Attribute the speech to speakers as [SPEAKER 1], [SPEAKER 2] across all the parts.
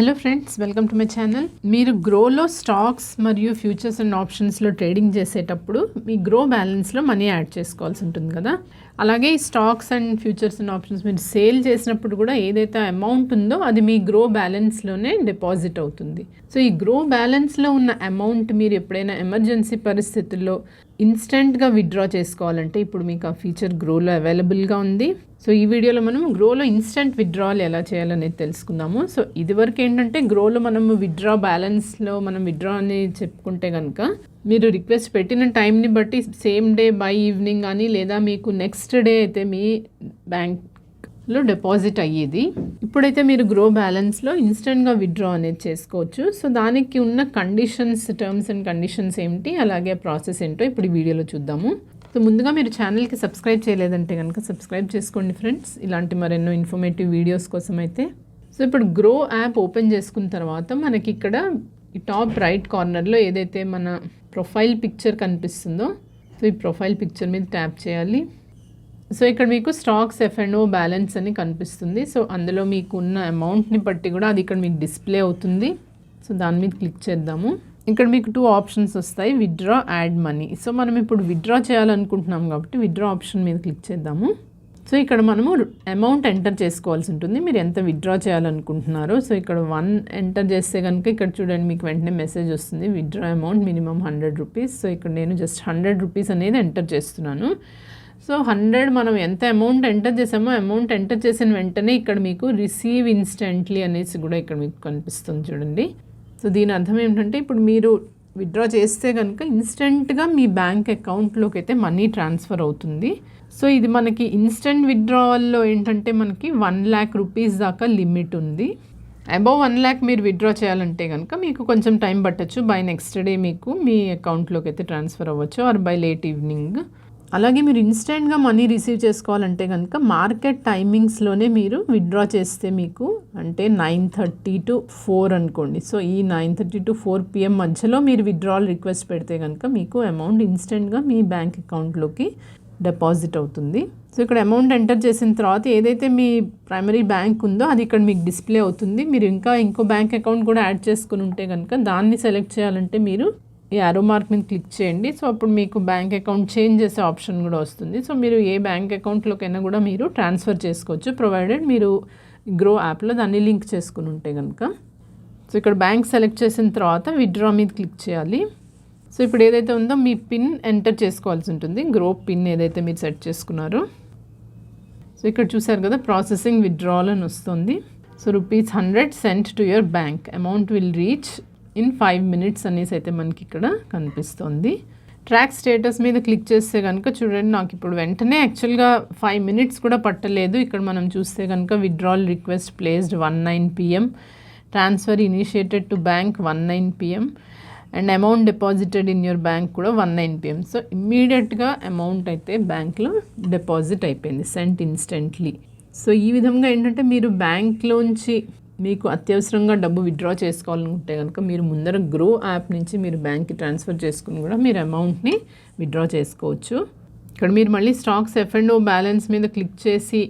[SPEAKER 1] Hello friends welcome to my channel మీరు గ్రోలో stocks మరియు ఫ్యూచర్స్ అండ్ ఆప్షన్స్లో ట్రేడింగ్ చేసేటప్పుడు మీ గ్రో బ్యాలెన్స్లో మనీ యాడ్ చేసుకోవాల్సి ఉంటుంది కదా? అలాగే ఈ stocks and futures and options మీరు సేల్ చేసినప్పుడు కూడా ఏదైతే అమౌంట్ ఉందో అది మీ గ్రో బ్యాలెన్స్లోనే డిపాజిట్ అవుతుంది. సో ఈ గ్రో బ్యాలెన్స్లో ఉన్న అమౌంట్ మీరు ఎప్పుడైనా ఎమర్జెన్సీ పరిస్థితుల్లో ఇన్స్టెంట్గా విత్డ్రా చేసుకోవాలంటే ఇప్పుడు మీకు ఆ ఫీచర్ గ్రోలో అవైలబుల్గా ఉంది. సో ఈ వీడియోలో మనం గ్రోలో ఇన్స్టెంట్ విత్డ్రాల్ ఎలా చేయాలనేది తెలుసుకుందాము. సో ఇదివరకు ఏంటంటే గ్రోలో మనం విత్డ్రా బ్యాలెన్స్లో మనం విత్డ్రా అని చెప్పుకుంటే కనుక మీరు రిక్వెస్ట్ పెట్టిన టైంని బట్టి సేమ్ డే బై ఈవినింగ్ కానీ లేదా మీకు నెక్స్ట్ డే అయితే మీ బ్యాంక్లో డిపాజిట్ అయ్యేది. ఇప్పుడైతే మీరు గ్రో బ్యాలెన్స్లో ఇన్స్టెంట్గా విత్డ్రా అనేది చేసుకోవచ్చు. సో దానికి ఉన్న కండిషన్స్ టర్మ్స్ అండ్ కండిషన్స్ ఏమిటి అలాగే ప్రాసెస్ ఏంటో ఇప్పుడు ఈ వీడియోలో చూద్దాము. సో ముందుగా మీరు ఛానల్కి సబ్స్క్రైబ్ చేయలేదంటే కనుక సబ్స్క్రైబ్ చేసుకోండి ఫ్రెండ్స్. ఇలాంటి మరెన్నో ఇన్ఫర్మేటివ్ వీడియోస్ కోసం అయితే సో ఇప్పుడు గ్రో యాప్ ఓపెన్ చేసుకున్న తర్వాత మనకి ఇక్కడ ఈ టాప్ రైట్ కార్నర్లో ఏదైతే మన ప్రొఫైల్ పిక్చర్ కనిపిస్తుందో సో ఈ ప్రొఫైల్ పిక్చర్ మీద ట్యాప్ చేయాలి. సో ఇక్కడ మీకు స్టాక్స్ ఎఫ్ఎండ్ఓ బ్యాలెన్స్ అని కనిపిస్తుంది. సో అందులో మీకు ఉన్న అమౌంట్ని బట్టి కూడా అది ఇక్కడ మీకు డిస్ప్లే అవుతుంది. సో దాని మీద క్లిక్ చేద్దాము. ఇక్కడ మీకు టూ ఆప్షన్స్ వస్తాయి విత్డ్రా యాడ్ మనీ సో మనం ఇప్పుడు విత్డ్రా చేయాలనుకుంటున్నాం కాబట్టి విత్డ్రా ఆప్షన్ మీద క్లిక్ చేద్దాము. సో ఇక్కడ మనము అమౌంట్ ఎంటర్ చేసుకోవాల్సి ఉంటుంది. మీరు ఎంత విత్డ్రా చేయాలనుకుంటున్నారో సో ఇక్కడ వన్ ఎంటర్ చేస్తే కనుక ఇక్కడ చూడండి మీకు వెంటనే మెసేజ్ వస్తుంది withdraw amount minimum hundred rupees so ఇక్కడ నేను జస్ట్ హండ్రెడ్ రూపీస్ అనేది ఎంటర్ చేస్తున్నాను. సో హండ్రెడ్ మనం ఎంత అమౌంట్ ఎంటర్ చేసామో అమౌంట్ ఎంటర్ చేసిన వెంటనే ఇక్కడ మీకు రిసీవ్ ఇన్స్టెంట్లీ అనేసి కూడా ఇక్కడ మీకు కనిపిస్తుంది చూడండి. సో దీని అర్థం ఏంటంటే ఇప్పుడు మీరు విత్డ్రా చేస్తే కనుక ఇన్స్టెంట్గా మీ బ్యాంక్ అకౌంట్లోకి అయితే మనీ ట్రాన్స్ఫర్ అవుతుంది. సో ఇది మనకి ఇన్స్టెంట్ విత్డ్రావల్లో ఏంటంటే మనకి వన్ ల్యాక్ రూపీస్ దాకా లిమిట్ ఉంది. అబౌవ్ వన్ ల్యాక్ మీరు విత్డ్రా చేయాలంటే కనుక మీకు కొంచెం టైం పట్టచ్చు. బై నెక్స్ట్ డే మీకు మీ అకౌంట్లోకి అయితే ట్రాన్స్ఫర్ అవ్వచ్చు ఆర్ బై లేట్ ఈవినింగ్. అలాగే మీరు ఇన్స్టెంట్గా మనీ రిసీవ్ చేసుకోవాలంటే కనుక మార్కెట్ టైమింగ్స్లోనే మీరు విత్డ్రా చేస్తే మీకు అంటే నైన్ థర్టీ టు ఫోర్ అనుకోండి. సో ఈ nine thirty to four PM మధ్యలో మీరు విత్డ్రాల్ రిక్వెస్ట్ పెడితే కనుక మీకు అమౌంట్ ఇన్స్టెంట్గా మీ బ్యాంక్ అకౌంట్లోకి డిపాజిట్ అవుతుంది. సో ఇక్కడ అమౌంట్ ఎంటర్ చేసిన తర్వాత ఏదైతే మీ ప్రైమరీ బ్యాంక్ ఉందో అది ఇక్కడ మీకు డిస్ప్లే అవుతుంది. మీరు ఇంకా ఇంకో బ్యాంక్ అకౌంట్ కూడా యాడ్ చేసుకుని ఉంటే కనుక దాన్ని సెలెక్ట్ చేయాలంటే మీరు ఈ ఆరో మార్క్ మీద క్లిక్ చేయండి. సో అప్పుడు మీకు బ్యాంక్ అకౌంట్ చేంజ్ చేసే ఆప్షన్ కూడా వస్తుంది. సో మీరు ఏ బ్యాంక్ అకౌంట్లోకైనా కూడా మీరు ట్రాన్స్ఫర్ చేసుకోవచ్చు. ప్రొవైడెడ్ మీరు గ్రో యాప్లో దాన్ని లింక్ చేసుకుని ఉంటే కనుక సో ఇక్కడ బ్యాంక్ సెలెక్ట్ చేసిన తర్వాత విత్డ్రా మీద క్లిక్ చేయాలి. సో ఇప్పుడు ఏదైతే ఉందో మీ పిన్ ఎంటర్ చేసుకోవాల్సి ఉంటుంది. గ్రో పిన్ ఏదైతే మీరు సెట్ చేసుకున్నారో. సో ఇక్కడ చూసారు కదా ప్రాసెసింగ్ విత్డ్రాల్ అని వస్తుంది. So rupees hundred sent to your bank amount will reach in five minutes అనేసి అయితే మనకి ఇక్కడ కనిపిస్తుంది. ట్రాక్ స్టేటస్ మీద క్లిక్ చేస్తే కనుక చూడండి నాకు ఇప్పుడు వెంటనే యాక్చువల్గా ఫైవ్ మినిట్స్ కూడా పట్టలేదు. ఇక్కడ మనం చూస్తే కనుక withdrawal request placed one nine PM transfer initiated to bank one nine PM and amount deposited in your bank కూడా వన్ నైన్ పిఎం సో ఇమ్మీడియట్గా అమౌంట్ అయితే బ్యాంక్లో డిపాజిట్ అయిపోయింది సెంట్ ఇన్స్టెంట్లీ సో ఈ విధంగా ఏంటంటే మీరు బ్యాంక్లోంచి మీకు అత్యవసరంగా డబ్బు విత్డ్రా చేసుకోవాలనుకుంటే కనుక మీరు ముందర గ్రో యాప్ నుంచి మీరు బ్యాంక్కి ట్రాన్స్ఫర్ చేసుకుని కూడా మీరు అమౌంట్ని విత్డ్రా చేసుకోవచ్చు. ఇక్కడ మీరు మళ్ళీ stocks F and O balance మీద క్లిక్ చేసి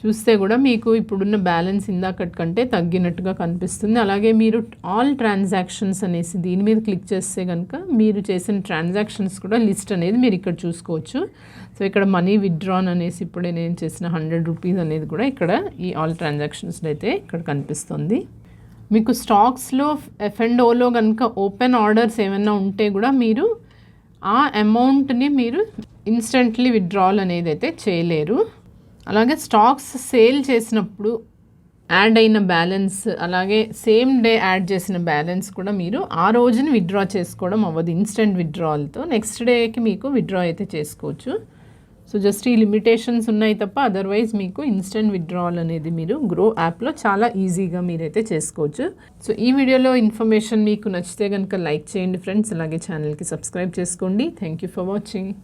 [SPEAKER 1] చూస్తే కూడా మీకు ఇప్పుడున్న బ్యాలెన్స్ ఇందాకటి కంటే తగ్గినట్టుగా కనిపిస్తుంది. అలాగే మీరు ఆల్ ట్రాన్సాక్షన్స్ అనేసి దీని మీద క్లిక్ చేస్తే కనుక మీరు చేసిన ట్రాన్సాక్షన్స్ కూడా లిస్ట్ అనేది మీరు ఇక్కడ చూసుకోవచ్చు. సో ఇక్కడ మనీ విత్డ్రాన్ అనేసి ఇప్పుడే నేను చేసిన హండ్రెడ్ రూపీస్ అనేది కూడా ఇక్కడ ఈ ఆల్ ట్రాన్సాక్షన్స్ అయితే ఇక్కడ కనిపిస్తుంది. మీకు స్టాక్స్లో ఎఫ్ అండ్ ఓలో కనుక ఓపెన్ ఆర్డర్స్ ఏమైనా ఉంటే కూడా మీరు ఆ అమౌంట్ని మీరు ఇన్స్టెంట్లీ విత్డ్రాల్ అనేది అయితే చేయలేరు. అలాగే స్టాక్స్ సేల్ చేసినప్పుడు యాడ్ అయిన బ్యాలెన్స్ అలాగే సేమ్ డే యాడ్ చేసిన బ్యాలెన్స్ కూడా మీరు ఆ రోజుని విత్డ్రా చేసుకోవడం అవ్వదు. ఇన్స్టెంట్ విత్డ్రాల్తో నెక్స్ట్ డేకి మీకు విత్డ్రా అయితే చేసుకోవచ్చు. సో జస్ట్ ఈ లిమిటేషన్స్ ఉన్నాయి తప్ప అదర్వైజ్ మీకు ఇన్స్టెంట్ విత్డ్రాల్ అనేది మీరు గ్రో యాప్లో చాలా ఈజీగా మీరైతే చేసుకోవచ్చు. సో ఈ వీడియోలో ఇన్ఫర్మేషన్ మీకు నచ్చితే కనుక లైక్ చేయండి ఫ్రెండ్స్. అలాగే ఛానల్కి సబ్స్క్రైబ్ చేసుకోండి. Thank you for watching.